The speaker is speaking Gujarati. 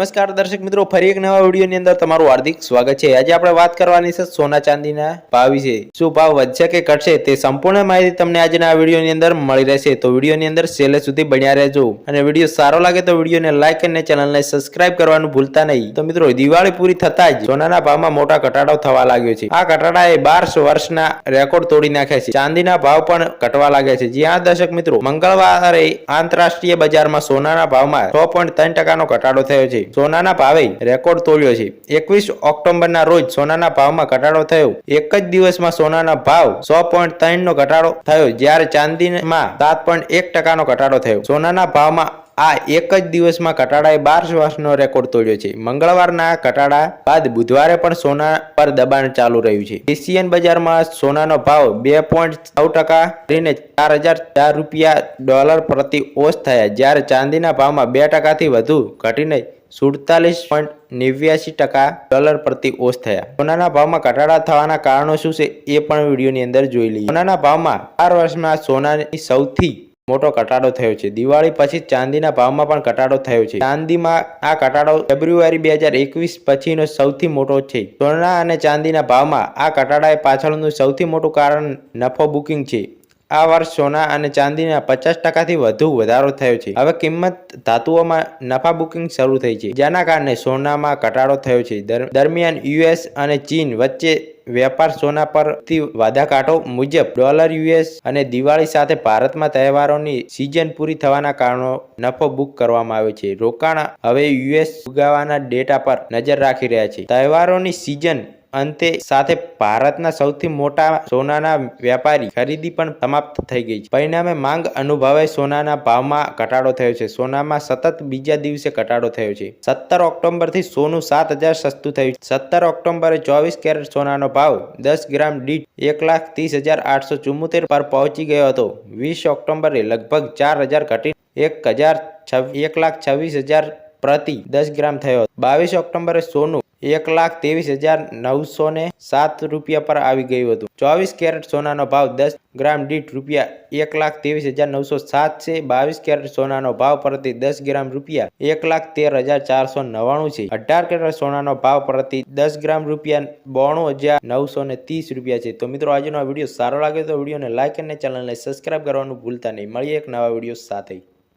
નમસ્કાર દર્શક મિત્રો, ફરી એક નવા વિડીયોની અંદર તમારું હાર્દિક સ્વાગત છે. આજે આપણે વાત કરવાની છે સોના ચાંદીના ભાવ વિશે. શું ભાવ વધશે કે ઘટશે તે સંપૂર્ણ માહિતી તમને આજના આ વિડીયોની અંદર મળી રહેશે. તો વિડીયોની અંદર છેલ્લે સુધી બન્યા રહેજો. અને વીડિયો સારો લાગે તો વિડીયોને લાઈક અને ચેનલને સબસ્ક્રાઇબ કરવાનું ભૂલતા નહીં. તો મિત્રો, દિવાળી પૂરી થતા જ સોનાના ભાવમાં મોટા ઘટાડો થવા લાગ્યો છે. આ ઘટાડાએ બાર વર્ષના રેકોર્ડ તોડી નાખ્યા છે. ચાંદીના ભાવ પણ ઘટવા લાગ્યા છે. જ્યાં દર્શક મિત્રો, મંગળવારે આંતરરાષ્ટ્રીય બજારમાં સોનાના ભાવમાં છ પોઈન્ટ ત્રણ ટકાનો ઘટાડો થયો છે. સોનાના ભાવે રેકોર્ડ તોડ્યો છે. એકવીસ ઓક્ટોબરના રોજ સોનાના ભાવમાં ઘટાડો થયો. એક જ દિવસમાં સોનાના ભાવ સો પોઈન્ટ ત્રણ નો ઘટાડો થયો, જ્યારે ચાંદીમાં સાત પોઈન્ટ એક ટકાનો ઘટાડો થયો. સોનાના ભાવમાં આ એક જ દિવસમાં ઘટાડાએ બાર વર્ષનો રેકોર્ડ તોડ્યો છે. મંગળવારના ઘટાડા બાદ બુધવારે પણ સોના પર દબાણ ચાલુ રહ્યું છે. એશિયન બજારમાં સોનાનો ભાવ બે પોઈન્ટ નવ ટકા કરીને ચાર હજાર ચાર રૂપિયા ડોલર પ્રતિ ઓસ થયા, જ્યારે ચાંદીના ભાવમાં બે ટકાથી વધુ ઘટીને સુડતાલીસ પોઈન્ટ નેવ્યાસી ટકા ડોલર પ્રતિ ઓસ થયા. સોનાના ભાવમાં ઘટાડા થવાના કારણો શું છે એ પણ વિડીયોની અંદર જોઈ લઈએ. સોનાના ભાવમાં ચાર વર્ષમાં સોનાની સૌથી મોટો ઘટાડો થયો છે. દિવાળી પછી ચાંદીના ભાવમાં પણ ઘટાડો થયો છે. ચાંદીમાં આ ઘટાડો ફેબ્રુઆરી બે હજાર એકવીસ પછીનો સૌથી મોટો છે. સોના અને ચાંદીના ભાવમાં આ ઘટાડાએ પાછળનું સૌથી મોટું કારણ નફો બુકિંગ છે. આ વર્ષ સોના અને ચાંદીના પચાસ ટકાથી વધુ વધારો થયો છે. હવે કિંમત ધાતુઓમાં નફા બુકિંગ શરૂ થઈ છે. જેના કારણે સોનામાં ઘટાડો થયો છે. દર- દરમિયાન યુએસ અને ચીન વચ્ચે વેપાર સોના પરથી વાટાઘાટો મુજબ ડોલર યુએસ અને દિવાળી સાથે ભારતમાં તહેવારોની સિઝન પૂરી થવાના કારણો નફો બુક કરવામાં આવ્યો છે. રોકાણ હવે યુએસ ઉગાવાના ડેટા પર નજર રાખી રહ્યા છે. તહેવારોની સિઝન અંતે સાથે ભારતના સૌથી મોટા સોનાના વેપારી ખરીદી પણ સમાપ્ત થઈ ગઈ છે. પરિણામે માંગ અનુભવે સોનાના ભાવમાં ઘટાડો થયો છે. સોનામાં સતત બીજા દિવસે ઘટાડો થયો છે. સત્તર ઓક્ટોબરથી સોનું સાત હજાર સસ્તું થયું સત્તર ઓક્ટોબરે ચોવીસ કેરેટ સોનાનો ભાવ દસ ગ્રામ દીઠ એક લાખ ત્રીસ હજાર આઠસો ચુમ્મોતેર પર પહોંચી ગયો હતો. વીસ ઓક્ટોબરે લગભગ ચાર હજાર ઘટી એક હજાર છ એક લાખ છવ્વીસ હજાર પ્રતિ દસ ગ્રામ થયો બાવીસ ઓક્ટોબરે સોનું એક લાખ ત્રેવીસ હજાર નવસો ને સાત રૂપિયા પર આવી ગયું હતું. ચોવીસ કેરેટ સોનાનો ભાવ દસ ગ્રામ દીઠ રૂપિયા એક લાખ ત્રેવીસ હજાર નવસો સાત છે. બાવીસ કેરેટ સોનાનો ભાવ પ્રતિ દસ ગ્રામ રૂપિયા એક લાખ તેર હજાર ચારસો નવ્વાણું છે. અઢાર કેરેટ સોનાનો ભાવ પ્રતિ દસ ગ્રામ રૂપિયા બોણું હજાર નવસો ને ત્રીસ રૂપિયા છે. તો મિત્રો, આજનો આ વીડિયો સારો લાગે તો વિડીયોને લાઇક અને ચેનલને સબસ્ક્રાઇબ કરવાનું ભૂલતા નહીં. મળીએ એક નવા વીડિયો સાથે.